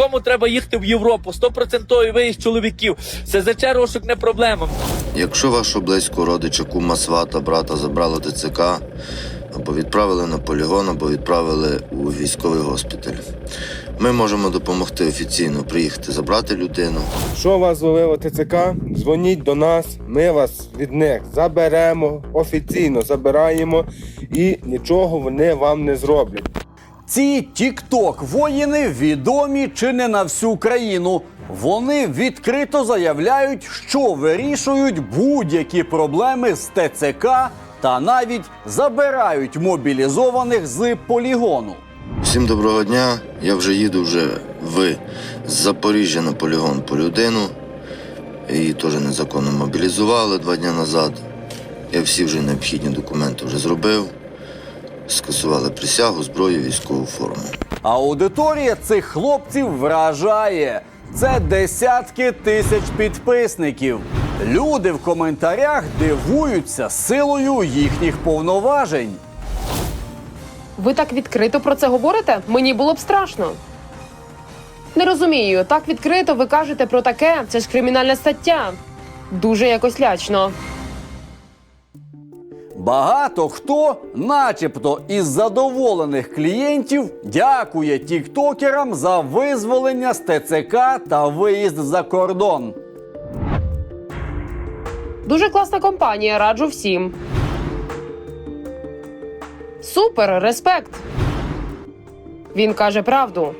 Кому треба їхати в Європу? 100% виїзд чоловіків. СЗЧ розшук не проблема. Якщо вашого близького родича, кума, свата, брата забрали до ТЦК, або відправили на полігон, або відправили у військовий госпіталь, ми можемо допомогти офіційно приїхати забрати людину. Що вас зловило ТЦК? Дзвоніть до нас, ми вас від них заберемо, офіційно забираємо і нічого вони вам не зроблять. Ці тік-ток воїни відомі чи не на всю країну. Вони відкрито заявляють, що вирішують будь-які проблеми з ТЦК та навіть забирають мобілізованих з полігону. Всім доброго дня. Я вже їду вже в Запоріжжя на полігон по людину. Її теж незаконно мобілізували два дні назад. Я всі вже необхідні документи вже зробив. Скасували присягу, зброю, військову форму. Аудиторія цих хлопців вражає. Це десятки тисяч підписників. Люди в коментарях дивуються силою їхніх повноважень. Ви так відкрито про це говорите? Мені було б страшно. Не розумію, так відкрито ви кажете про таке. Це ж кримінальна стаття. Дуже якось лячно. Багато хто, начебто, із задоволених клієнтів, дякує тіктокерам за визволення з ТЦК та виїзд за кордон. Дуже класна компанія, раджу всім. Супер, респект. Він каже правду.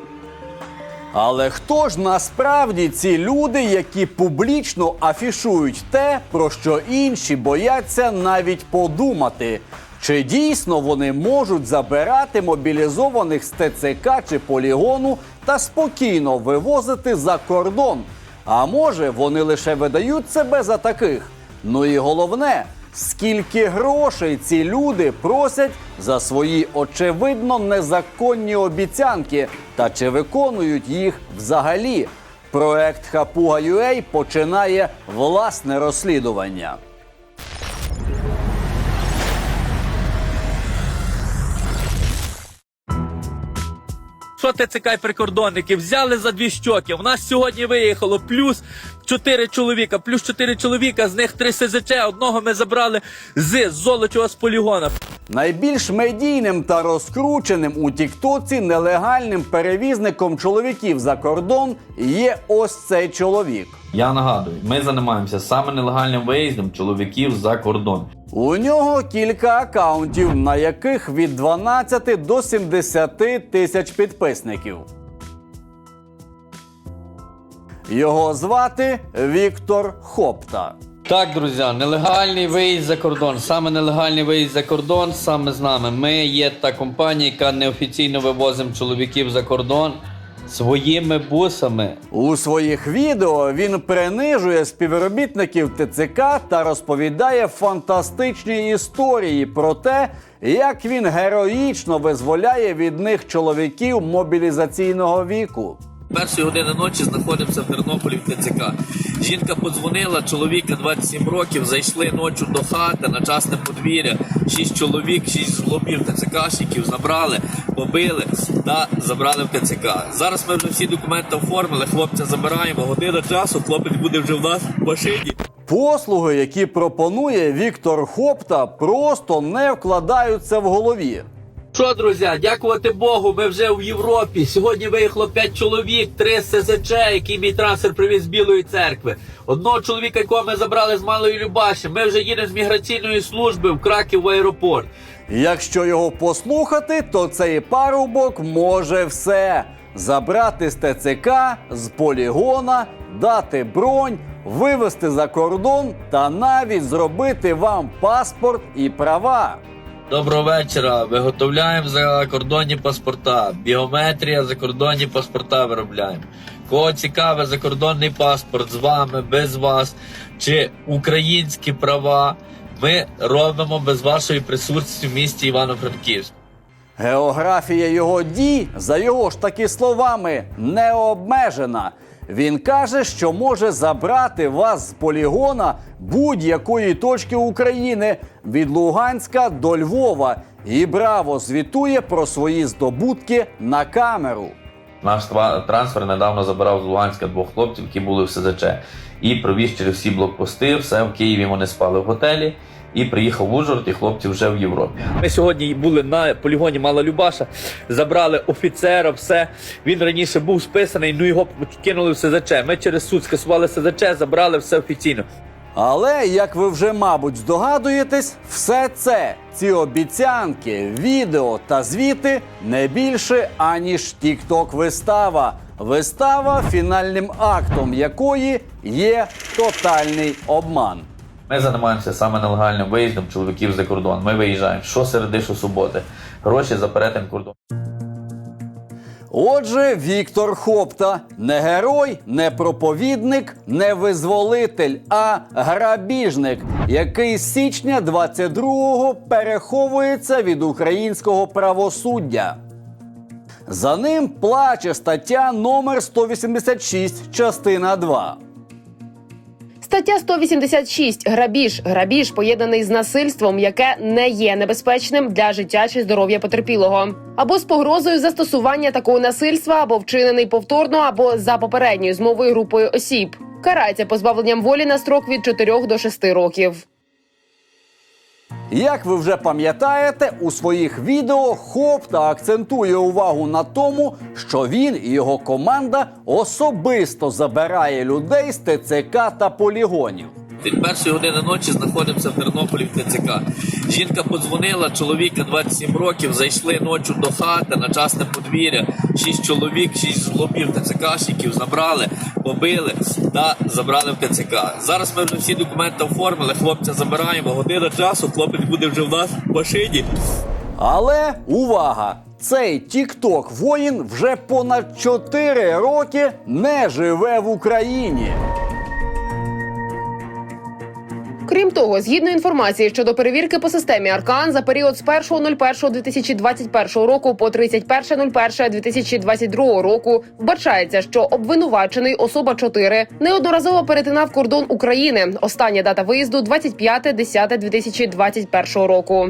Але хто ж насправді ці люди, які публічно афішують те, про що інші бояться навіть подумати? Чи дійсно вони можуть забирати мобілізованих з ТЦК чи полігону та спокійно вивозити за кордон? А може, вони лише видають себе за таких? Ну і головне, скільки грошей ці люди просять за свої очевидно незаконні обіцянки, та чи виконують їх взагалі? Проект Хапуга.UA починає власне розслідування. Що ТЦК і прикордонники взяли за дві щоки. У нас сьогодні виїхало плюс 4 чоловіка, плюс 4 чоловіка, з них 3 СЗЧ. Одного ми забрали з Золочева з полігона. Найбільш медійним та розкрученим у Тіктоці нелегальним перевізником чоловіків за кордон є ось цей чоловік. Я нагадую, ми займаємося саме нелегальним виїздом чоловіків за кордон. У нього кілька акаунтів, на яких від 12 до 70 тисяч підписників. Його звати Віктор Хопта. Так, друзі, нелегальний виїзд за кордон. Саме нелегальний виїзд за кордон, саме з нами. Ми є та компанія, яка неофіційно вивозимо чоловіків за кордон своїми бусами. У своїх відео він принижує співробітників ТЦК та розповідає фантастичні історії про те, як він героїчно визволяє від них чоловіків мобілізаційного віку. Першої години ночі знаходимося в Тернополі в ТЦК. Жінка подзвонила, чоловіка 27 років, зайшли ночі до хати на частне подвір'я. Шість чоловік, шість жлобів ТЦКшників забрали, побили та забрали в ТЦК. Зараз ми вже всі документи оформили, хлопця забираємо. Година часу, хлопець буде вже в нас в машині. Послуги, які пропонує Віктор Хопта, просто не вкладаються в голові. Що, друзі, дякувати Богу, ми вже в Європі. Сьогодні виїхало 5 чоловік, 3 СЗЧ, який мій трансфер привіз з Білої церкви. Одного чоловіка, якого ми забрали з Малої Любаші. Ми вже їдемо з міграційної служби в Краків в аеропорт. Якщо його послухати, то цей парубок може все: забрати з ТЦК, з полігона, дати бронь, вивезти за кордон та навіть зробити вам паспорт і права. Доброго вечора. Виготовляємо закордонні паспорта. Біометрія, закордонні паспорта виробляємо. Кого цікаве закордонний паспорт з вами, без вас, чи українські права, ми робимо без вашої присутності в місті Івано-Франківськ. Географія його дій, за його ж таки словами, не обмежена. Він каже, що може забрати вас з полігона будь-якої точки України від Луганська до Львова і браво звітує про свої здобутки на камеру. Наш трансфер недавно забирав з Луганська двох хлопців, які були в СЗЧ. І провіз всі блокпости. Все в Києві вони спали в готелі. І приїхав в Ужгород, і хлопці вже в Європі. Ми сьогодні були на полігоні Мала Любаша, забрали офіцера, все. Він раніше був списаний, ну його кинули в СЗЧ. Ми через суд скасували СЗЧ, забрали все офіційно. Але, як ви вже, мабуть, здогадуєтесь, все це, ці обіцянки, відео та звіти не більше аніж тікток вистава. Вистава, фінальним актом якої є тотальний обман. Ми займаємося саме нелегальним виїздом чоловіків за кордон. Ми виїжджаємо щосереди, що суботи. Гроші за перетин кордону. Отже, Віктор Хопта не герой, не проповідник, не визволитель, а грабіжник, який з січня 22-го переховується від українського правосуддя. За ним плаче стаття номер 186, частина 2. Стаття 186 грабіж. Грабіж поєднаний з насильством, яке не є небезпечним для життя чи здоров'я потерпілого, або з погрозою застосування такого насильства, або вчинений повторно, або за попередньою змовою групою осіб. Карається позбавленням волі на строк від 4 до 6 років. Як ви вже пам'ятаєте, у своїх відео Хопта акцентує увагу на тому, що він і його команда особисто забирає людей з ТЦК та полігонів. Від першої години ночі знаходимося в Тернополі в ТЦК. Жінка подзвонила, чоловіка 27 років, зайшли ночі до хати на частне подвір'я. Шість чоловік, шість жлобів ТЦКшників забрали, побили та забрали в ТЦК. Зараз ми вже всі документи оформили, хлопця забираємо. Година часу, хлопець буде вже в нас в машині. Але увага! Цей тікток воїн вже понад 4 роки не живе в Україні. Крім того, згідно інформації щодо перевірки по системі Аркан за період з 1.01.2021 року по 31.01.2022 року вбачається, що обвинувачений особа 4 неодноразово перетинав кордон України. Остання дата виїзду 25.10.2021 року.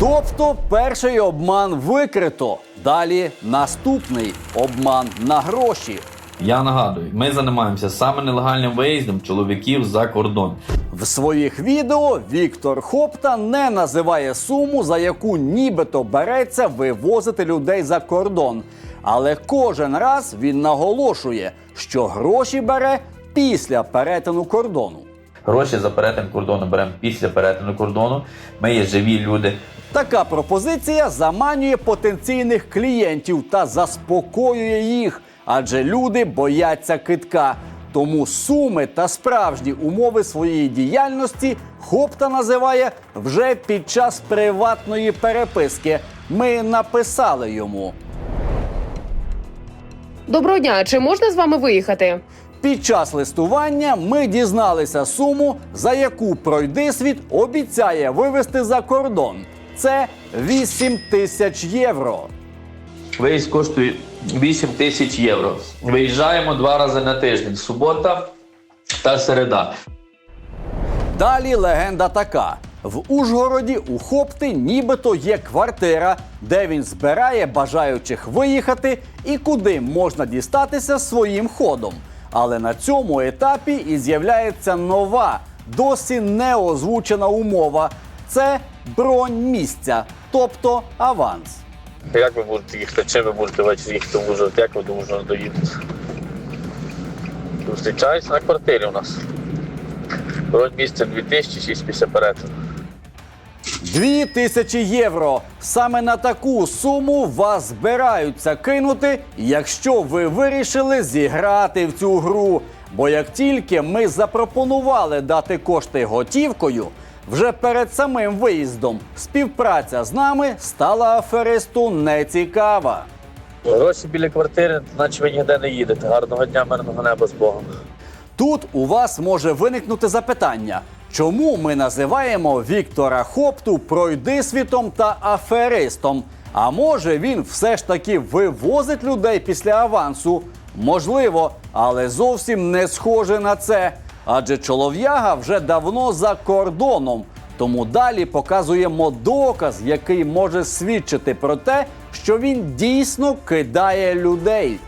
Тобто перший обман викрито. Далі наступний обман на гроші. Я нагадую, ми займаємося саме нелегальним виїздом чоловіків за кордон. В своїх відео Віктор Хопта не називає суму, за яку нібито береться вивозити людей за кордон. Але кожен раз він наголошує, що гроші бере після перетину кордону. Гроші за перетин кордону беремо після перетину кордону. Ми є живі люди. Така пропозиція заманює потенційних клієнтів та заспокоює їх, адже люди бояться китка. Тому суми та справжні умови своєї діяльності Хопта називає вже під час приватної переписки. Ми написали йому. Доброго дня, чи можна з вами виїхати? Під час листування ми дізналися суму, за яку пройдисвіт обіцяє вивезти за кордон. Це 8 тисяч євро. Виїзд коштує 8 тисяч євро. Виїжджаємо два рази на тиждень: субота та середа. Далі легенда така: в Ужгороді у Хопти нібито є квартира, де він збирає бажаючих виїхати і куди можна дістатися своїм ходом. Але на цьому етапі і з'являється нова, досі не озвучена умова. Це бронь місця, тобто аванс. Як ви будете їхати? Чим ви будете ввечері їхати в Ужгород? Як ви до Ужгорода доїдете? Зустрічаюся на квартирі у нас. Бронь місця 2006 після перетину. Дві тисячі євро. Саме на таку суму вас збираються кинути, якщо ви вирішили зіграти в цю гру. Бо як тільки ми запропонували дати кошти готівкою, вже перед самим виїздом співпраця з нами стала аферисту нецікава. Гроші біля квартири, наче ви ніде не їдете. Гарного дня, мирного неба з Богом. Тут у вас може виникнути запитання, чому ми називаємо Віктора Хопту пройдисвітом та аферистом? А може він все ж таки вивозить людей після авансу? Можливо, але зовсім не схоже на це. Адже чолов'яга вже давно за кордоном. Тому далі показуємо доказ, який може свідчити про те, що він дійсно кидає людей.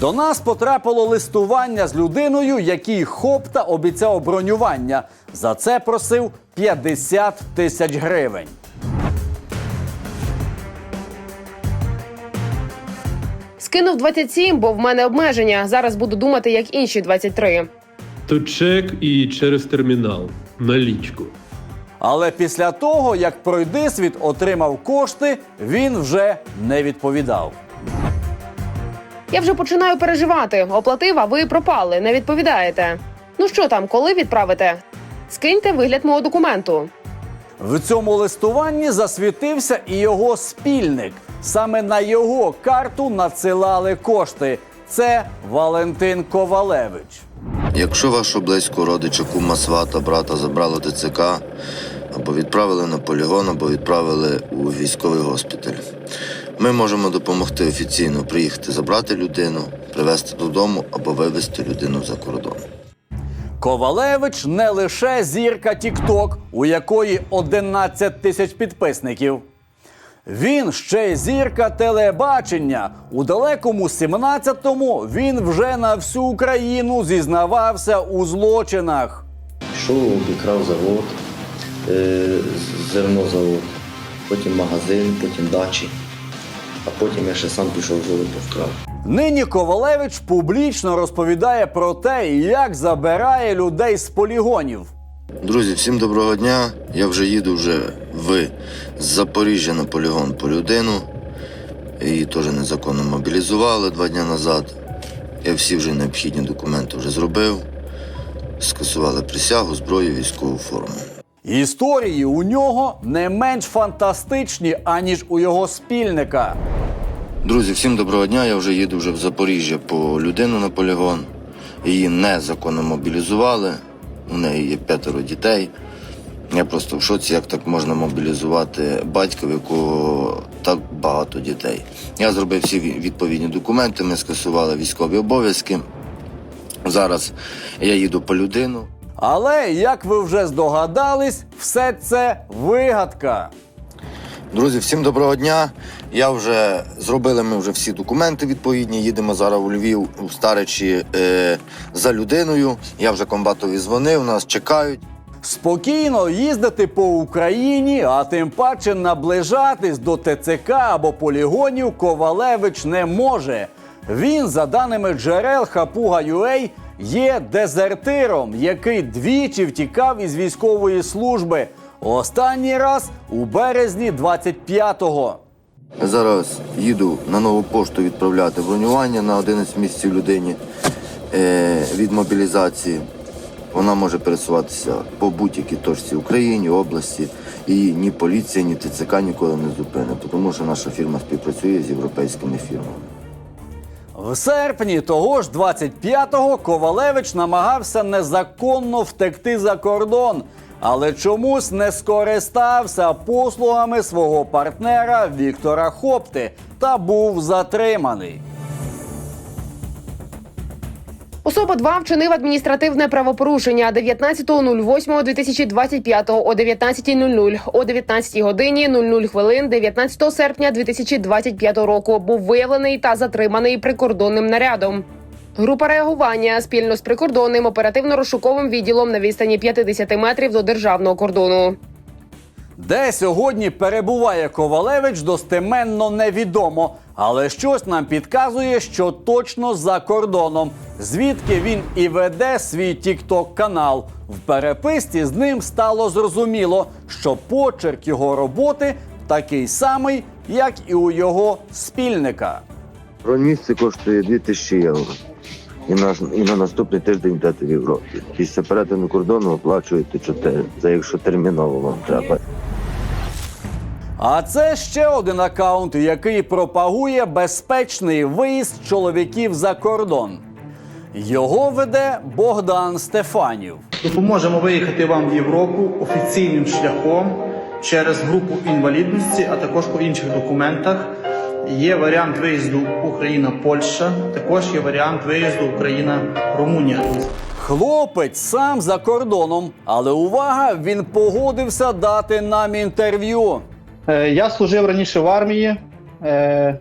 До нас потрапило листування з людиною, який хопта обіцяв бронювання. За це просив 50 тисяч гривень. Скинув 27, бо в мене обмеження. Зараз буду думати, як інші 23. То чек і через термінал. Налічку. Але після того, як пройдисвіт отримав кошти, він вже не відповідав. Я вже починаю переживати. Оплатив, а ви пропали, не відповідаєте. Ну що там, коли відправите? Скиньте вигляд мого документу. В цьому листуванні засвітився і його спільник. Саме на його карту надсилали кошти. Це Валентин Ковалевич. Якщо вашого близького родича, кума, свата, брата забрало ТЦК, або відправили на полігон, або відправили у військовий госпіталь, ми можемо допомогти офіційно приїхати забрати людину, привезти додому або вивезти людину за кордон. Ковалевич не лише зірка Тікток, у якої 11 тисяч підписників. Він ще й зірка телебачення. У далекому 17-му він вже на всю Україну зізнавався у злочинах. Пішов, обікрав завод, е, зернозавод, потім магазин, потім дачі, а потім я ще сам пішов золото вкрав. Нині Ковалевич публічно розповідає про те, як забирає людей з полігонів. Друзі, всім доброго дня. Я вже їду вже в Запоріжжя на полігон по людину. Її теж незаконно мобілізували два дні назад. Я всі вже необхідні документи вже зробив. Скасували присягу, зброю, військову форму. Історії у нього не менш фантастичні, аніж у його спільника. Друзі, всім доброго дня. Я вже їду вже в Запоріжжя по людину на полігон. Її незаконно мобілізували. У неї є п'ятеро дітей. Я просто в шоці, як так можна мобілізувати батька, в якого так багато дітей. Я зробив всі відповідні документи, ми скасували військові обов'язки. Зараз я їду по людину. Але, як ви вже здогадались, все це вигадка. Друзі, всім доброго дня. Я вже зробили ми вже всі документи відповідні. Їдемо зараз у Львів у Старичі е, за людиною. Я вже комбатові дзвонив, нас чекають. Спокійно їздити по Україні, а тим паче наближатись до ТЦК або полігонів Ковалевич не може. Він, за даними джерел Хапуга.ua, є дезертиром, який двічі втікав із військової служби. Останній раз у березні 25-го. Зараз їду на нову пошту відправляти бронювання на 11 місяців людині е, від мобілізації. Вона може пересуватися по будь-якій точці Україні, області. І ні поліція, ні ТЦК ніколи не зупинить, тому що наша фірма співпрацює з європейськими фірмами. В серпні того ж 25-го Ковалевич намагався незаконно втекти за кордон, але чомусь не скористався послугами свого партнера Віктора Хопти та був затриманий. Особа 2 вчинив адміністративне правопорушення 19.08.2025 о 19.00 о 19 годині 00 хвилин 19 серпня 2025 року. Був виявлений та затриманий прикордонним нарядом. Група реагування спільно з прикордонним оперативно-розшуковим відділом на відстані 50 метрів до державного кордону. Де сьогодні перебуває Ковалевич, достеменно невідомо. Але щось нам підказує, що точно за кордоном, звідки він і веде свій тікток канал. В переписці з ним стало зрозуміло, що почерк його роботи такий самий, як і у його спільника. Бронмісце коштує 2000 євро. І на, і на наступний тиждень дати в Європі. Після перетину кордону оплачуєте 4, це якщо терміново вам треба. А це ще один акаунт, який пропагує безпечний виїзд чоловіків за кордон. Його веде Богдан Стефанів. Допоможемо виїхати вам в Європу офіційним шляхом через групу інвалідності, а також по інших документах. Є варіант виїзду Україна-Польща, також є варіант виїзду Україна-Румунія. Хлопець сам за кордоном, але увага, він погодився дати нам інтерв'ю. Е, Я служив раніше в армії. Е,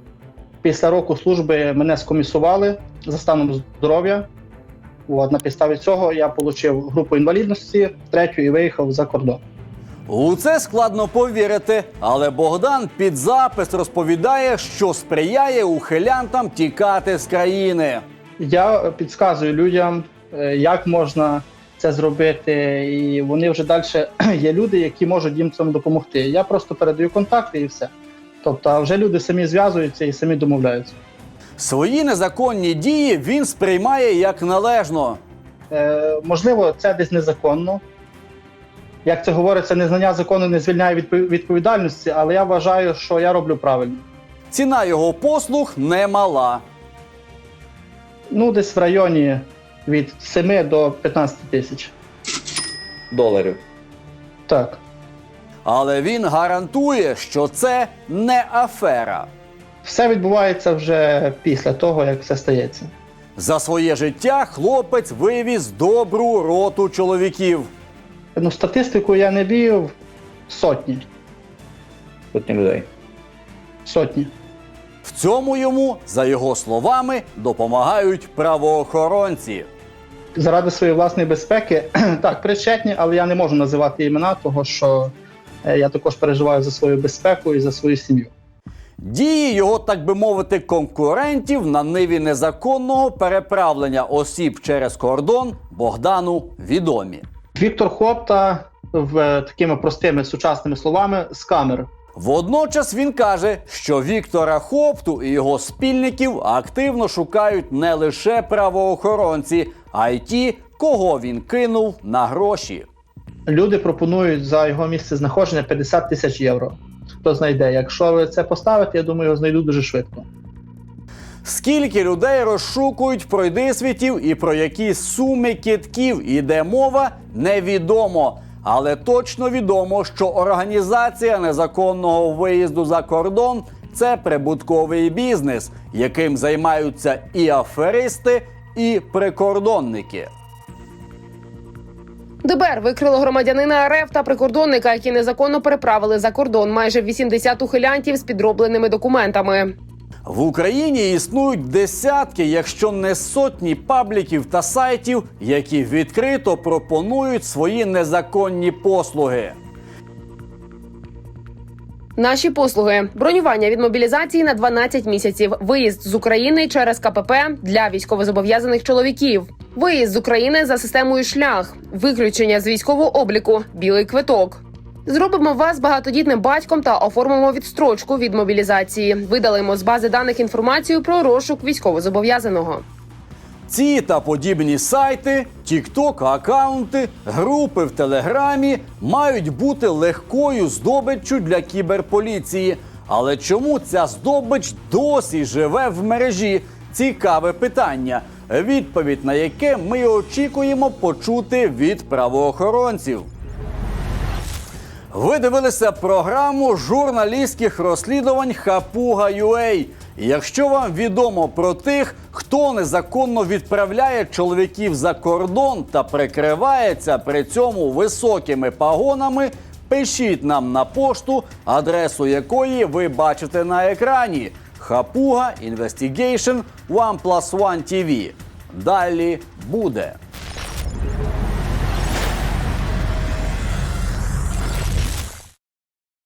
Після року служби мене скомісували за станом здоров'я. От, на підставі цього я отримав групу інвалідності третю і виїхав за кордон. У це складно повірити, але Богдан під запис розповідає, що сприяє ухилянтам тікати з країни. Я підказую людям, е, як можна це зробити, і вони вже далі є люди, які можуть їм цьому допомогти. Я просто передаю контакти і все. Тобто, а вже люди самі зв'язуються і самі домовляються. Свої незаконні дії він сприймає як належно. Е, можливо, це десь незаконно. Як це говориться, незнання закону не звільняє від відповідальності, але я вважаю, що я роблю правильно. Ціна його послуг немала. Ну, десь в районі від 7 до 15 тисяч. Доларів. Так. Але він гарантує, що це не афера. Все відбувається вже після того, як все стається. За своє життя хлопець вивіз добру роту чоловіків. Ну, статистику я не вів сотні. Сотні людей. Сотні. В цьому йому, за його словами, допомагають правоохоронці. Заради своєї власної безпеки, так, причетні, але я не можу називати імена, того що е, я також переживаю за свою безпеку і за свою сім'ю. Дії його, так би мовити, конкурентів на ниві незаконного переправлення осіб через кордон Богдану відомі. Віктор Хопта в е, такими простими сучасними словами з камер. Водночас він каже, що Віктора Хопту і його спільників активно шукають не лише правоохоронці, а й ті, кого він кинув на гроші. Люди пропонують за його місце знаходження 50 тисяч євро. Хто знайде? Якщо ви це поставите, я думаю, його знайдуть дуже швидко. Скільки людей розшукують пройдисвітів і про які суми кітків іде мова, невідомо. Але точно відомо, що організація незаконного виїзду за кордон це прибутковий бізнес, яким займаються і аферисти, і прикордонники. ДБР викрило громадянина РФ та прикордонника, які незаконно переправили за кордон майже 80 ухилянтів з підробленими документами. В Україні існують десятки, якщо не сотні пабліків та сайтів, які відкрито пропонують свої незаконні послуги. Наші послуги: бронювання від мобілізації на 12 місяців, виїзд з України через КПП для військовозобов'язаних чоловіків, виїзд з України за системою шлях, виключення з військового обліку, білий квиток. Зробимо вас багатодітним батьком та оформимо відстрочку від мобілізації. Видалимо з бази даних інформацію про розшук військовозобов'язаного. Ці та подібні сайти, тікток акаунти, групи в Телеграмі мають бути легкою здобиччю для кіберполіції. Але чому ця здобич досі живе в мережі? Цікаве питання, відповідь на яке ми очікуємо почути від правоохоронців. Ви дивилися програму журналістських розслідувань Хапуга.UA. І Якщо вам відомо про тих, хто незаконно відправляє чоловіків за кордон та прикривається при цьому високими пагонами, пишіть нам на пошту, адресу якої ви бачите на екрані. Хапуга Investigation One Plus One TV. Далі буде.